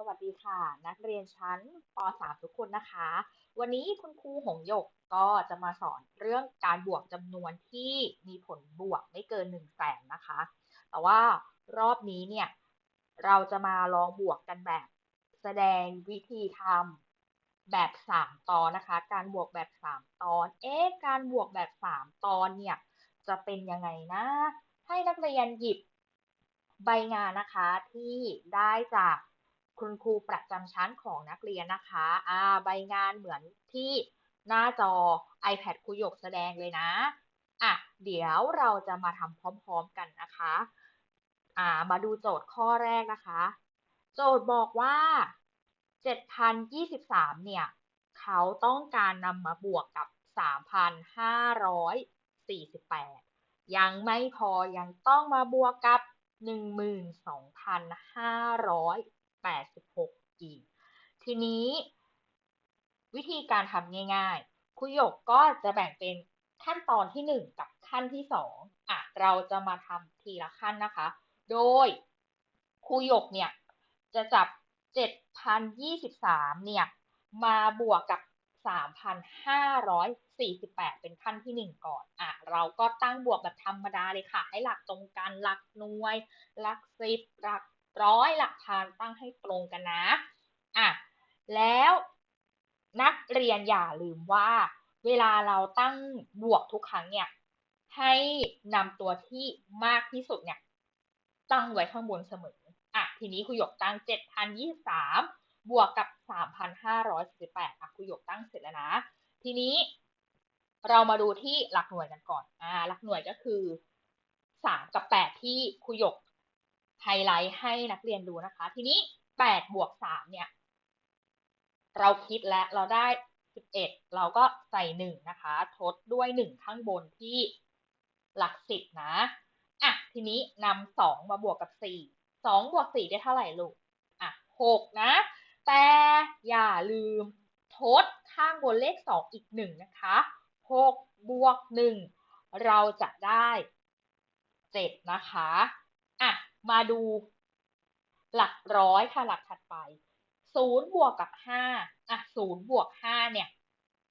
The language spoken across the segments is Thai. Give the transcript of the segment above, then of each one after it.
สวัสดีค่ะ นักเรียนชั้นป .3 ทุกคนนะคะ วันนี้คุณครูหงหยกก็จะมาสอนเรื่องการบวกจำนวนที่มีผลบวกไม่เกิน 1 0 0 0 0แสนนะคะ แต่ว่ารอบนี้เนี่ยเราจะมาลองบวกกันแบบแสดงวิธีทำแบบ 3 ตอนนะคะ การบวกแบบ 3 ตอน เอ๊ะการบวกแบบ 3 ตอนเนี่ยจะเป็นยังไงนะ ให้นักเรียนหยิบใบงานนะคะที่ได้จาก คุณครูประจำชั้นของนักเรียนนะคะอ่าใบงานเหมือนที่หน้าจอ iPad ครูหยกแสดงเลยนะอะเดี๋ยวเราจะมาทำพร้อมๆกันนะคะอ่ามาดูโจทย์ข้อแรกนะคะ โจทย์บอกว่า 7,023 เนี่ย เขาต้องการนำมาบวกกับ 3,548 ยังไม่พอยังต้องมาบวกกับ 12,586อีก ทีนี้ วิธีการทำง่ายๆ คุยกก็จะแบ่งเป็นขั้นตอนที่ 1 กับขั้นที่ 2อะเราจะมาทำทีละขั้นนะคะ โดยคุยกเนี่ย จะจับ 7,023 เนี่ย มาบวกกับ 3,548 เป็นขั้นที่ 1 ก่อน อะ เราก็ตั้งบวกแบบธรรมดาเลยค่ะ ให้หลักตรงกัน หลักหน่วย หลักสิบ หลักร้อย หลักพัน ตั้งให้ตรงกันนะ อะ แล้วนักเรียนอย่าลืมว่า เวลาเราตั้งบวกทุกครั้งเนี่ย ให้นำตัวที่มากที่สุดเนี่ย ตั้งไว้ข้างบนเสมออะทีนี้คุยกตั้ง 7,023 บวกกับ 3,548อะคุยกตั้งเสร็จแล้วนะ ทีนี้เรามาดูที่หลักหน่วยกันก่อน อ่า หลักหน่วยก็คือ3กับ8ที่คุยกไฮไลท์ให้นักเรียนดูนะคะ ทีนี้8บวก3เนี่ย เราคิดแล้วเราได้ 11 เราก็ใส่ 1 นะคะ ทดด้วย 1 ข้างบนที่หลัก 10 นะอะทีนี้นำ2มาบวกกับ 4 2บวก4ได้เท่าไหร่ลูกอะ6นะ แต่อย่าลืมทดข้างบนเลข 2 อีก 1 นะคะ6บวก 1 เราจะได้7นะคะอะมาดูหลักร้อยค่ะหลักถัดไป 0บวกกับ5อะ0บวก5เนี่ย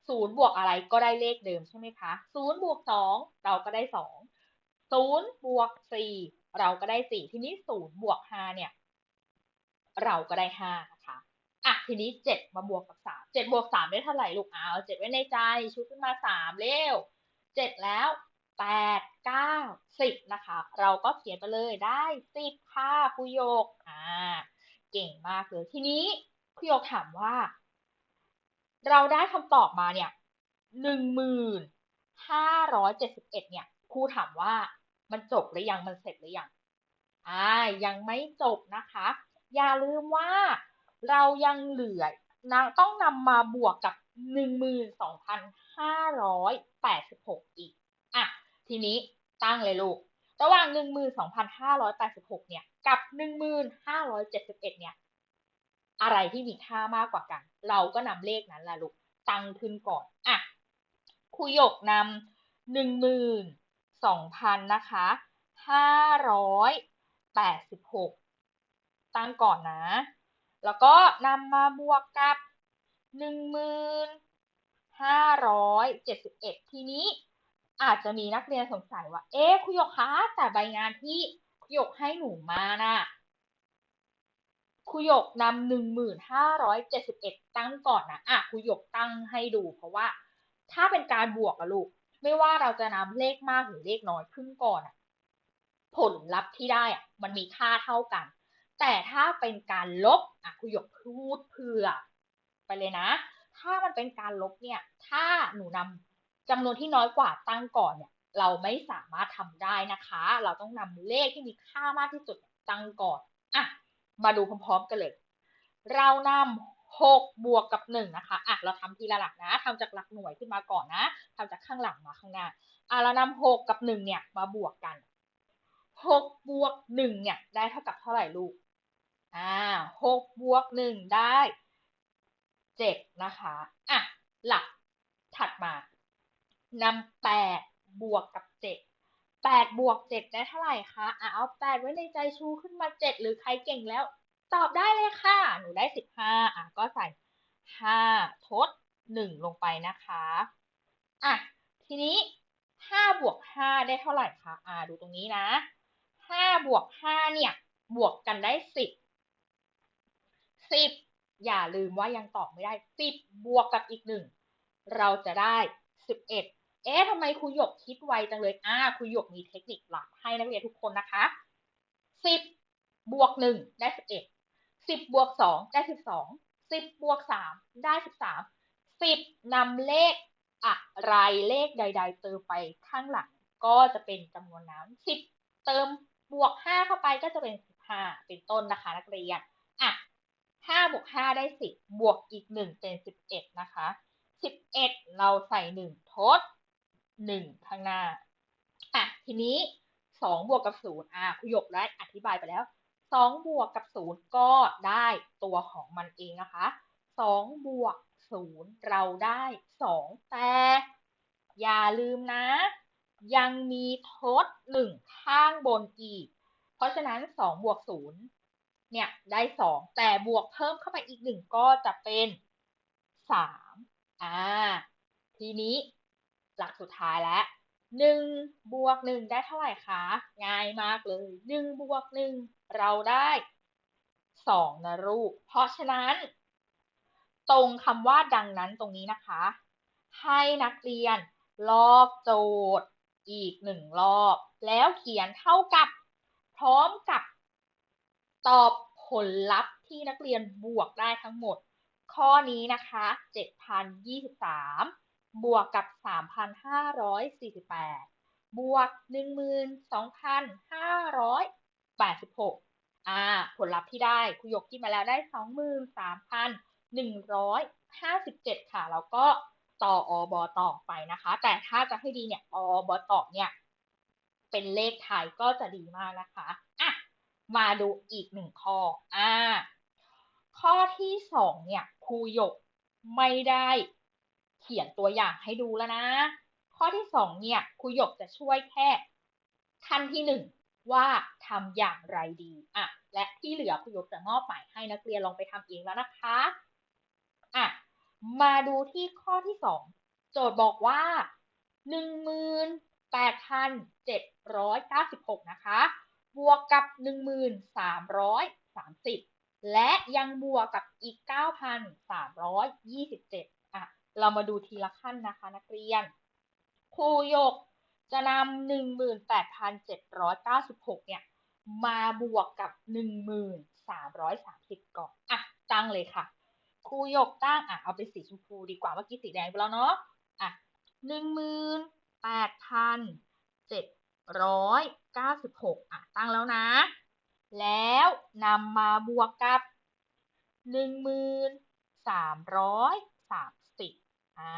0บวกอะไรก็ได้เลขเดิมใช่ไหมคะ0บวก2เราก็ได้2 0บวก4เราก็ได้4ทีนี้0บวก5เนี่ย เราก็ได้5นะคะอะทีนี้เจ็ดมาบวกกับสามเจ็ดบวกสามได้เท่าไหร่ลูกเอาเจ็ดไว้ในใจชุดขึ้นมาสามเร็วเจ็ดแล้วแปดเก้าสิบนะคะ เราก็เขียนไปเลยได้สิบค่ะคุยกอ่า เก่งมากเลยทีนี้คุยกถามว่า เราได้คำตอบมาเนี่ยหนึ่งหมื่นห้าร้อยเจ็ดสิบเอ็ดเนี่ยครูถามว่ามันจบหรือยังมันเสร็จหรือยังอ่ายังไม่จบนะคะ อย่าลืมว่าเรายังเหลือนะต้องนำมาบวกกับ12,586อีก อะ ทีนี้ตั้งเลยลูก ระหว่าง 12,586 เนี่ย กับ 1,571 เนี่ย อะไรที่มีค่ามากกว่ากัน เราก็นำเลขนั้นละลูก ตังขึ้นก่อน อะคุยกนำ12,000 นะคะ 586 ตั้งก่อนนะ แล้วก็นำมาบวกกับ 1,571 ทีนี้ อาจจะมีนักเรียนสงสัยว่า เอ๊ะคุยกคะแต่ใบงานที่คุยกให้หนูมานะ่ะคุยกนำ1,571ตั้งก่อนนะอะคุยกตั้งให้ดู เพราะว่า ถ้าเป็นการบวกอะลูก ไม่ว่าเราจะนำเลขมากหรือเลขน้อยขึ้นก่อนอะผลลัพธ์ที่ได้อะมันมีค่าเท่ากัน แต่ถ้าเป็นการลบอะคุยกพูดเผื่อ ไปเลยนะ ถ้ามันเป็นการลบเนี่ย ถ้าหนูนำ จำนวนที่น้อยกว่าตั้งก่อนเนี่ย เราไม่สามารถทำได้นะคะ เราต้องนำเลขที่มีค่ามากที่สุดตั้งก่อนอะมาดูพร้อมๆกันเลย เรานำหกบวกกับหนึ่งนะคะอะเราทำทีละหลักนะทำจากหลักหน่วยขึ้นมาก่อนนะทำจากข้างหลังมาข้างหน้าอะเรานำหกกับหนึ่งเนี่ยมาบวกกันหกบวกหนึ่งเนี่ยได้เท่ากับเท่าไหร่ลูกอ่าหกบวกหนึ่งได้เจ็ดนะคะอะหลักถัดมา นำแปดบวกกับเจ็ดแปดบวกเจ็ดได้เท่าไหร่คะอะเอาแปดไว้ในใจชูขึ้นมาเจ็ดหรือใครเก่งแล้ว ตอบได้เลยค่ะ หนูได้สิบห้าอะก็ใส่ห้าทดหนึ่งลงไปนะคะอะทีนี้ห้าบวกห้าได้เท่าไหร่คะอ่าดูตรงนี้นะห้าบวกห้าเนี่ย บวกกันได้สิบสิบอย่าลืมว่ายังตอบไม่ได้สิบบวกกับอีกหนึ่งเราจะได้สิบเอ็ด เอ๊ะทำไมครูหยกคิดไวจังเลย อ่าครูหยกมีเทคนิคหลักให้นักเรียนทุกคนนะคะสิบบวกหนึ่งได้สิบเอ็ดสิบบวกสองได้สิบสองสิบบวกสามได้สิบสามสิบนำเลขอะไรเลขใด ๆ เติมไปข้างหลัง ก็จะเป็นจำนวนน้ำสิบเติมบวกห้าเข้าไปก็จะเป็นสิบห้าเป็นต้นนะคะนักเรียนอะห้าบวกห้าได้สิบบวกอีกหนึ่งเป็นสิบเอ็ดนะคะสิบเอ็ดเราใส่หนึ่งทด หนึ่งข้างหน้าอะทีนี้สองบวกกับศูนย์อะคุยกได้อธิบายไปแล้วสองบวกกับศูนย์ก็ได้ตัวของมันเองนะคะสองบวกศูนย์เราได้สองแต่อย่าลืมนะ ยังมีทดหนึ่งข้างบนอีก เพราะฉะนั้นสองบวกศูนย์เนี่ยได้สองแต่บวกเพิ่มเข้าไปอีกหนึ่งก็จะเป็นสามอ่าทีนี้ หลักสุดท้ายแล้วหนึ่งบวกหนึ่งได้เท่าไหร่คะ ง่ายมากเลยหนึ่งบวกหนึ่งเราได้สองนะลูก เพราะฉะนั้น ตรงคำว่าดังนั้นตรงนี้นะคะ ให้นักเรียนลอกโจทย์อีกหนึ่งรอบ แล้วเขียนเท่ากับพร้อมกับ ตอบผลลัพธ์ที่นักเรียนบวกได้ทั้งหมด ข้อนี้นะคะ 7,023 บวกกับ 3,548 บวก 12,586 อ่า ผลลัพธ์ที่ได้ครูยกคิดมาแล้วได้ 23,157 ค่ะ แล้วก็ต่ออบอต่อไปนะคะ แต่ถ้าจะให้ดีเนี่ยอบอต่อเนี่ยเป็นเลขไทยก็จะดีมากนะคะอะมาดูอีกหนึ่งข้ออ่าข้อที่สองเนี่ยครูหยกไม่ได้ ขียนตัวอย่างให้ดูแล้วนะ ข้อที่สองเนี่ยครูหยกจะช่วยแค่ขั้นที่หนึ่งว่าทำอย่างไรดีอะและที่เหลือครูหยกจะมอบหมายให้นักเรียนลองไปทำเองแล้วนะคะอะมาดูที่ข้อที่สองโจทย์บอกว่าหนึ่งมืนแปดพันเจ็ดร้อยเก้าสิบหกนะคะ บวกกับหนึ่งมืนสามร้อยสามสิบและยังบวกกับอีกเก้าพันสามร้อยยี่สิบเจ็ดอะ เรามาดูทีละขั้นนะคะ นักเรียน ครูยกจะนำหนึ่งมื่นแปดพันเจ็ดร้อยเก้าสิบหกเนี่ย มาบวกกับ 1,330 ก่อน อะ ตั้งเลยค่ะ ครูยกตั้ง อะ เอาเป็นสีชมพูดีกว่า เมื่อกี้สีแดงไปแล้วเนาะ อะหนึ่งมื่นแปดพันเจ็ดร้อยเก้าสิบหกอะ ตั้งแล้วนะ แล้วนำมาบวกกับหนึ่งมื่นสามร้อยสาม อ่า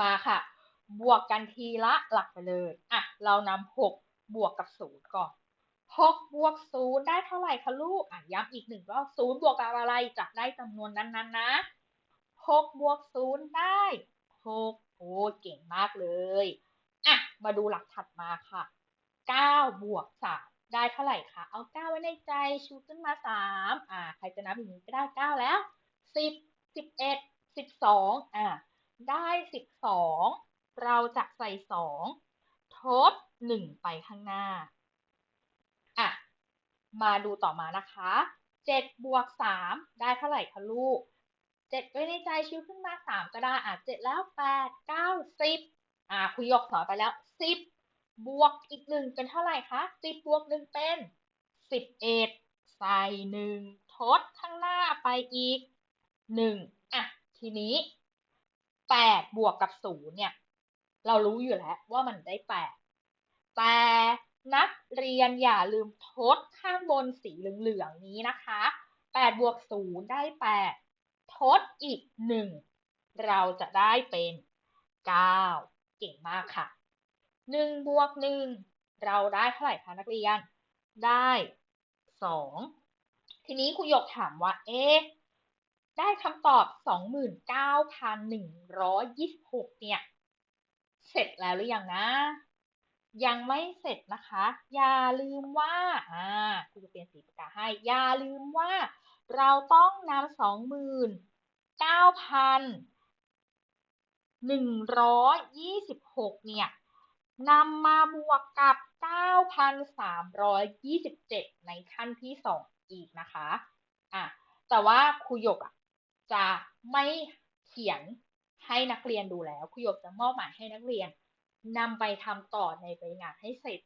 มาค่ะ บวกกันทีละหลักไปเลย อะ เรานำหกบวกกับศูนย์ก่อนหกบวกศูนย์ได้เท่าไหร่คะลูก อะ ย้ำอีกหนึ่งรอบศูนย์บวกกับอะไรจะได้จำนวนนั้นๆนะหกบวกศูนย์ได้หกโอ้เก่งมากเลย อะ มาดูหลักถัดมาค่ะเก้าบวกสามได้เท่าไหร่คะ เอาเก้าไว้ในใจชูขึ้นมาสามอ่า ใครจะนับอย่างนี้ก็ได้เก้าแล้วสิบสิบเอ็ด สิบสองอ่าได้สิบสองเราจะใส่สองทดหนึ่งไปข้างหน้าอะมาดูต่อมานะคะ7บวก3ได้เท่าไหร่คะลูก7ไว้ในใจชิวขึ้นมา 3 ก็ได้อะ7แล้ว 8 9 10อะคุยยกสอนไปแล้ว 10 บวกอีก 1 เป็นเท่าไหร่คะ 10 บวก 1 เป็น 11 ใส่ 1 ทดข้างหน้าไปอีก 1 ทีนี้8บวกกับ0เนี่ย เรารู้อยู่แล้วว่ามันได้8แต่นักเรียนอย่าลืมทดข้างบนสีเหลืองๆนี้นะคะ8บวก0ได้8ทดอีก1เราจะได้เป็น9เก่งมากค่ะ1บวก1เราได้เท่าไหร่คะนักเรียน ได้2ทีนี้ครูหยกถามว่า เอ๊ะ ได้คำตอบ 29,126 เนี่ย เสร็จแล้วหรือยังนะ ยังไม่เสร็จนะคะ อย่าลืมว่า อ่าครูจะเปลี่ยนสีปากกาให้ อย่าลืมว่า เราต้องนำสองหมื่นเก้าพันหนึ่งร้อยยี่สิบหกเนี่ยนำมาบวกกับ 9,327 ในขั้นที่ 2 อีกนะคะ อะ แต่ว่าครูหยกอะ จะไม่เขียนให้นักเรียนดูแล้วครูหยกจะมอบหมายให้นักเรียนนำไปทำต่อในใบงานให้เสร็จ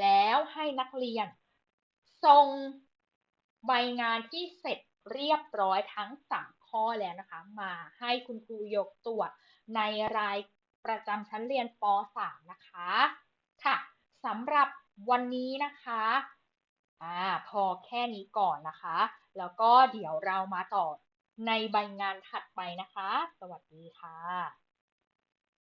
แล้วให้นักเรียนส่งใบงานที่เสร็จเรียบร้อยทั้ง3ข้อแล้วนะคะ มาให้คุณครูยกตรวจในรายประจำชั้นเรียนป .3 นะคะ ค่ะสำหรับวันนี้นะคะอ่าพอแค่นี้ก่อนนะคะ แล้วก็เดี๋ยวเรามาต่อ ในใบงานถัดไปนะคะ สวัสดีค่ะ